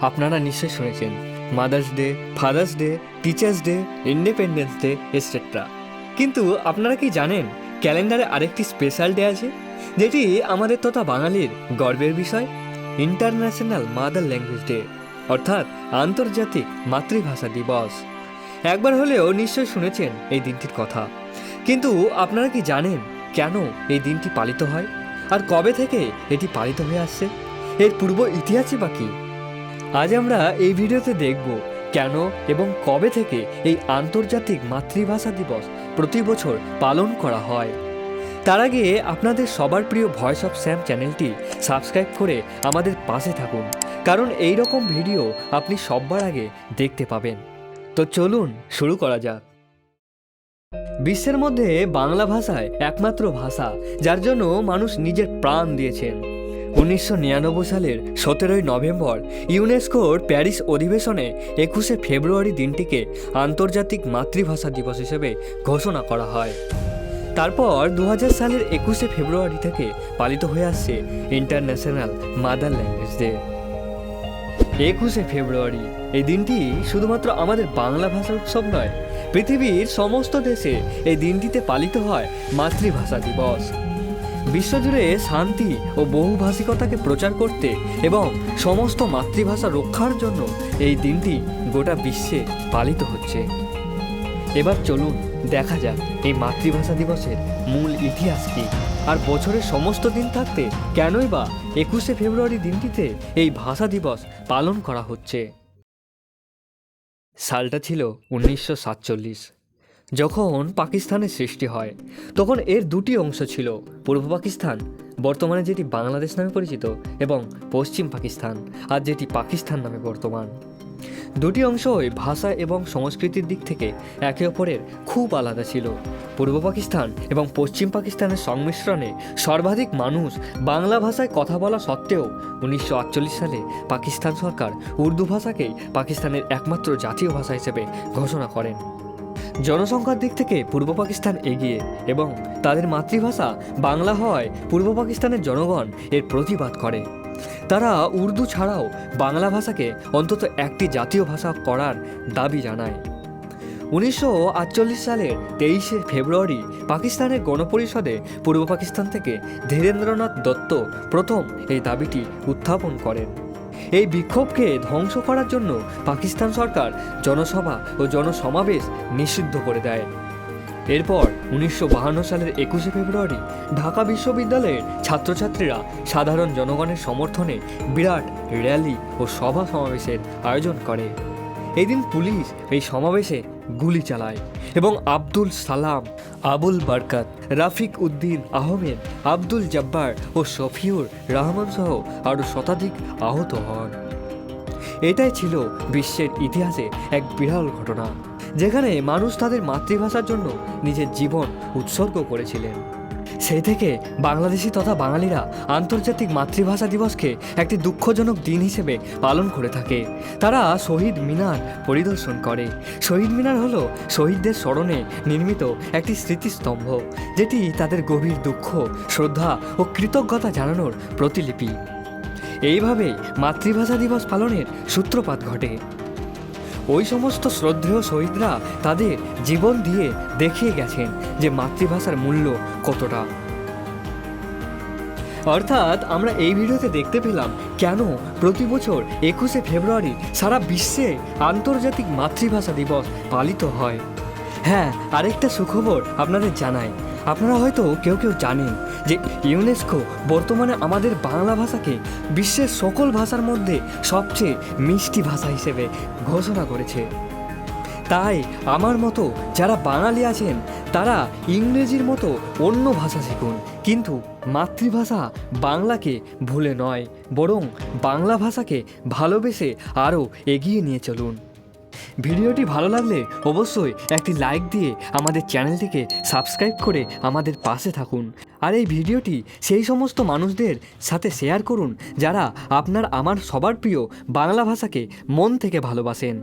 আপনারা নিশ্চয়ই শুনেছেন। Mother's day father's day teacher's day independence day etcetera কিন্তু আপনারা কি জানেন, ক্যালেন্ডারে আরেকটি স্পেশাল ডে আছে, যেটি আমাদের তথা বাঙালির গর্বের বিষয়? ইন্টারন্যাশনাল মাদার ল্যাঙ্গুয়েজ ডে অর্থাৎ আন্তর্জাতিক মাতৃভাষা দিবস। একবার হলেও নিশ্চয়ই শুনেছেন এই দিনটির কথা। কিন্তু আপনারা কি জানেন কেন এই দিনটি পালিত হয়? আর কবে থেকে এটি পালিত হয়ে আসছে? এর পূর্ব ইতিহাসই বা কী? আজ আমরা এই ভিডিওতে দেখব কেন এবং কবে থেকে এই আন্তর্জাতিক মাতৃভাষা দিবস প্রতি বছর পালন করা হয়। তার আগে আপনাদের সবার প্রিয় ভয়েস অফ স্যাম চ্যানেলটি সাবস্ক্রাইব করে আমাদের পাশে থাকুন, কারণ এই রকম ভিডিও আপনি সবার আগে দেখতে পাবেন। তো চলুন শুরু করা যাক। বিশ্বের মধ্যে বাংলা ভাষায় একমাত্র ভাষা, যার জন্য মানুষ নিজের প্রাণ দিয়েছেন। উনিশশো নিরানব্বই সালের সতেরোই নভেম্বর ইউনেস্কোর প্যারিস অধিবেশনে একুশে ফেব্রুয়ারি দিনটিকে আন্তর্জাতিক মাতৃভাষা দিবস হিসেবে ঘোষণা করা হয়। তারপর দু হাজার সালের একুশে ফেব্রুয়ারি থেকে পালিত হয়ে আসছে ইন্টারন্যাশনাল মাদার ল্যাঙ্গুয়েজ ডে। একুশে ফেব্রুয়ারি, এই দিনটি শুধুমাত্র আমাদের বাংলা ভাষার উৎসব নয়, পৃথিবীর সমস্ত দেশে এই দিনটিতে পালিত হয় মাতৃভাষা দিবস। বিশ্বজুড়ে শান্তি ও বহুভাষিকতাকে প্রচার করতে এবং সমস্ত মাতৃভাষা রক্ষার জন্য এই দিনটি গোটা বিশ্বে পালিত হচ্ছে। এবার চলুন দেখা যাক এই মাতৃভাষা দিবসের মূল ইতিহাস কী। আর বছরের সমস্ত দিন থাকতে কেনই বা একুশে ফেব্রুয়ারি দিনটিতে এই ভাষা দিবস পালন করা হচ্ছে? সালটা ছিল উনিশশো সাতচল্লিশ। যখন পাকিস্তানের সৃষ্টি হয়, তখন এর দুটি অংশ ছিল পূর্ব পাকিস্তান, বর্তমানে যেটি বাংলাদেশ নামে পরিচিত, এবং পশ্চিম পাকিস্তান, আর যেটি পাকিস্তান নামে বর্তমান। দুটি অংশই ভাষা এবং সংস্কৃতির দিক থেকে একে অপরের খুব আলাদা ছিল। পূর্ব পাকিস্তান এবং পশ্চিম পাকিস্তানের সংমিশ্রণে সর্বাধিক মানুষ বাংলা ভাষায় কথা বলা সত্ত্বেও উনিশশো আটচল্লিশ সালে পাকিস্তান সরকার উর্দু ভাষাকেই পাকিস্তানের একমাত্র জাতীয় ভাষা হিসেবে ঘোষণা করেন। জনসংখ্যার দিক থেকে পূর্ব পাকিস্তান এগিয়ে এবং তাদের মাতৃভাষা বাংলা হওয়ায় পূর্ব পাকিস্তানের জনগণ এর প্রতিবাদ করে। তারা উর্দু ছাড়াও বাংলা ভাষাকে অন্তত একটি জাতীয় ভাষা করার দাবি জানায়। উনিশশো আটচল্লিশ সালের তেইশে ফেব্রুয়ারি পাকিস্তানের গণপরিষদে পূর্ব পাকিস্তান থেকে ধীরেন্দ্রনাথ দত্ত প্রথম এই দাবিটি উত্থাপন করেন। এই বিক্ষোভকে ধ্বংস করার জন্য পাকিস্তান সরকার জনসভা ও জনসমাবেশ নিষিদ্ধ করে দেয়। এরপর উনিশশো সালের একুশে ফেব্রুয়ারি ঢাকা বিশ্ববিদ্যালয়ের ছাত্রছাত্রীরা সাধারণ জনগণের সমর্থনে বিরাট র্যালি ও সভা সমাবেশের আয়োজন করে। এদিন পুলিশ এই সমাবেশে গুলি চালায় এবং আব্দুল সালাম, আবুল বারকাত, রাফিক উদ্দিন আহমেদ, আব্দুল জব্বার ও শফিউর রহমান সহ আরও শতাধিক আহত হন। এটাই ছিল বিশ্বের ইতিহাসে এক বিরল ঘটনা, যেখানে মানুষ তাদের মাতৃভাষার জন্য নিজের জীবন উৎসর্গ করেছিলেন। সেই থেকে বাংলাদেশি তথা বাঙালিরা আন্তর্জাতিক মাতৃভাষা দিবসকে একটি দুঃখজনক দিন হিসেবে পালন করে থাকে। তারা শহীদ মিনার পরিদর্শন করে। শহীদ মিনার হলো শহীদদের স্মরণে নির্মিত একটি স্মৃতিস্তম্ভ, যেটি তাদের গভীর দুঃখ, শ্রদ্ধা ও কৃতজ্ঞতা জানানোর প্রতিলিপি। এইভাবেই মাতৃভাষা দিবস পালনের সূত্রপাত ঘটে। ওই সমস্ত শ্রদ্ধেয় শহীদরা তাদের জীবন দিয়ে দেখিয়ে গেছেন যে মাতৃভাষার মূল্য কতটা। অর্থাৎ আমরা এই ভিডিওতে দেখতে পেলাম কেন প্রতি বছর একুশে ফেব্রুয়ারি সারা বিশ্বে আন্তর্জাতিক মাতৃভাষা দিবস পালিত হয়। হ্যাঁ আরেকটা সুখবর আপনাদের জানাই। আপনারা হয়তো কেউ কেউ জানেন যে ইউনেস্কো বর্তমানে আমাদের বাংলা ভাষাকে বিশ্বের সকল ভাষার মধ্যে সবচেয়ে মিষ্টি ভাষা হিসেবে ঘোষণা করেছে। তাই আমার মতো যারা বাঙালি আছেন, তারা ইংরেজির মতো অন্য ভাষা শিখুন। কিন্তু মাতৃভাষা বাংলাকে ভুলে নয়, বরং বাংলা ভাষাকে ভালোবেসে আরও এগিয়ে নিয়ে চলুন। ভিডিওটি ভালো লাগলে অবশ্যই একটি লাইক দিয়ে আমাদের চ্যানেলটিকে সাবস্ক্রাইব করে আমাদের পাশে থাকুন। আর এই ভিডিওটি সেই সমস্ত মানুষদের সাথে শেয়ার করুন যারা আপনার, আমার সবার প্রিয় বাংলা ভাষাকে মন থেকে ভালোবাসেন।